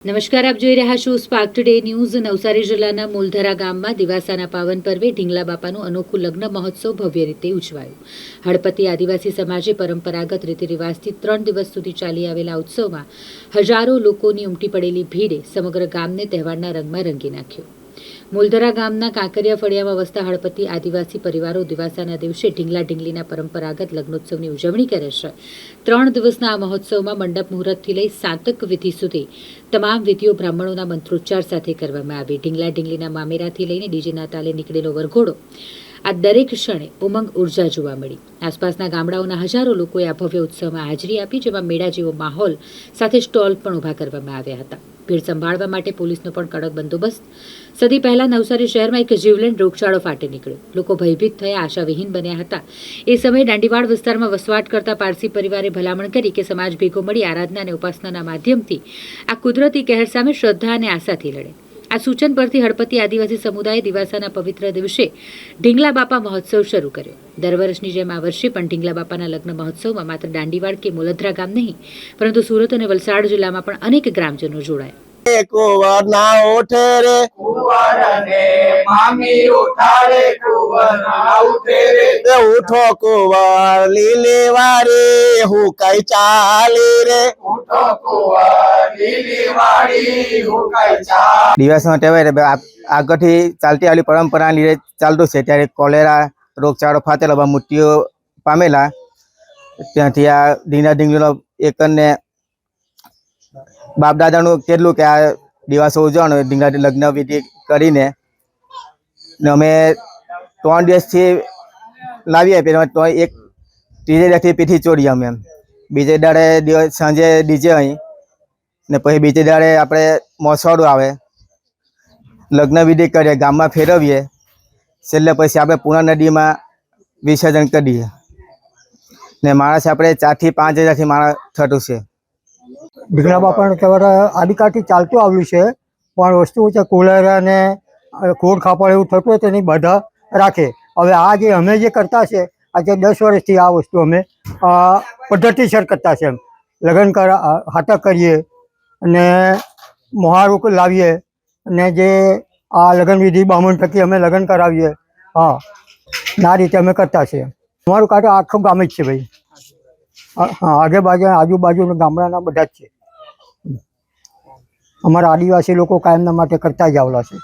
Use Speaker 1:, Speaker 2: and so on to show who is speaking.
Speaker 1: નમસ્કાર, આપ જોઈ રહ્યા છો સ્પાર્ક ટુડે ન્યૂઝ નવસારી જિલ્લાના મૂલધરા ગામમાં દિવાસાના પાવન પર્વે ઢીંગલા બાપાનું અનોખું લગ્ન મહોત્સવ ભવ્ય રીતે ઉજવાયું. હળપતિ આદિવાસી સમાજે પરંપરાગત રીતિ રિવાજથી ત્રણ દિવસ સુધી ચાલી આવેલા ઉત્સવમાં હજારો લોકોની ઉમટી પડેલી ભીડે સમગ્ર ગામને તહેવારના રંગમાં રંગી નાખ્યું. મૂલધરા ગામના કાંકરિયા ફળિયામાં વસતા હળપતિ આદિવાસી પરિવારો દિવાસાના દિવસે ઢીંગલા ઢીંગલીના પરંપરાગત લગ્નોત્સવની ઉજવણી કરે છે. ત્રણ દિવસના આ મહોત્સવમાં મંડપ મુહૂર્તથી લઈ સાતક વિધિ સુધી તમામ વિધિઓ બ્રાહ્મણોના મંત્રોચ્ચાર સાથે કરવામાં આવી. ઢીંગલા ઢીંગલીના મામેરાથી લઈને ડીજેના તાલે નીકળેલો વરઘોડો આ દરેક ક્ષણે ઉમંગ ઊર્જા જોવા મળી. આસપાસના ગામડાઓના હજારો લોકોએ આ ભવ્ય ઉત્સવમાં હાજરી આપી, જેમાં મેળા જેવો માહોલ સાથે સ્ટોલ પણ ઊભા કરવામાં આવ્યા હતા. ભીડ સંભાળવા માટે પોલીસનો પણ કડક બંદોબસ્ત. સદી પહેલા નવસારી શહેરમાં એક જીવલેણ રોગચાળો ફાટી નીકળ્યો. લોકો ભયભીત થયા, આશાવિહીન બન્યા હતા. એ સમયે દાંડીવાડ વિસ્તારમાં વસવાટ કરતા પારસી પરિવારે ભલામણ કરી કે સમાજ ભેગો મળી આરાધના અને ઉપાસનાના માધ્યમથી આ કુદરતી કહેર સામે શ્રદ્ધા અને આશાથી લડે. આ સૂચન પરથી હળપતિ આદિવાસી સમુદાયે દિવાસાના પવિત્ર દિવસે ઢીંગલા બાપા મહોત્સવ શરૂ કર્યો. દર વર્ષની જેમ આ વર્ષે પણ ઢીંગલા બાપાના લગ્ન મહોત્સવમાં માત્ર દાંડીવાડ કે મોલદ્રા ગામ નહીં, પરંતુ સુરત અને વલસાડ જિલ્લામાં પણ અનેક ગ્રામજનો જોડાયા.
Speaker 2: કુંવર ના ઓઠે રે.
Speaker 3: કુંવરને મામી ઉઠાડે કુંવર ઉઠે રે.
Speaker 2: એ ઉઠો કુંવર લીલી વારી હું કઈ ચાલી રે.
Speaker 3: ઉઠો કુંવર લીલી
Speaker 4: તહેવાર એટલે આ- આગળથી ચાલતી આવેલી પરંપરા લીધે ચાલતું છે. ત્યારે કોલેરા રોગચાળો ફાટેલો બા મૃત્યુ પામેલા. ત્યાંથી આ ડીંગા ઢીંગલીનો એકને બાપ દાદાનું કેટલું કે આ દિવસો ઉજવવાનો ઢીંગલા લગ્ન વિધિ કરીને ને અમે ત્રણ દિવસથી લાવીએ પેલા તો એક ત્રીજે દિવસથી પીઠી ચોરીએ અમે એમ. બીજે દાડે દિવસ સાંજે ડીજે અહીં ને પછી બીજે દાડે આપણે મોસવાડું આવે. લગ્ન વિધિ કરીએ, ગામમાં ફેરવીએ. છેલ્લે પછી આપણે પૂના નદીમાં વિસર્જન કરીએ ને માણસ આપણે ચારથી પાંચ હજારથી માણસ થતું છે.
Speaker 5: ઢીંગલા પણ તહેવાર આદિકાળથી ચાલતું આવ્યું છે, પણ વસ્તુ છે કુલર અને ખોડ ખાપડ એવું થતું હોય તેની બધા રાખે. હવે આ જે અમે જે કરતા છે આજે દસ વર્ષથી આ વસ્તુ અમે પદ્ધતિસર કરતા છે લગ્ન કર હાથક કરીએ અને મોહારું લાવીએ અને જે આ લગ્ન વિધિ બામણ થકી અમે લગ્ન કરાવીએ. હા, આ રીતે અમે કરતા છીએ અમારું કાંઠે આખું ગામ જ છે ભાઈ. હા આગે બાજુ આજુબાજુ ગામડાના બધા જ છે. અમારા આદિવાસી લોકો કાયમના માટે કરતા જ આવેલા છે.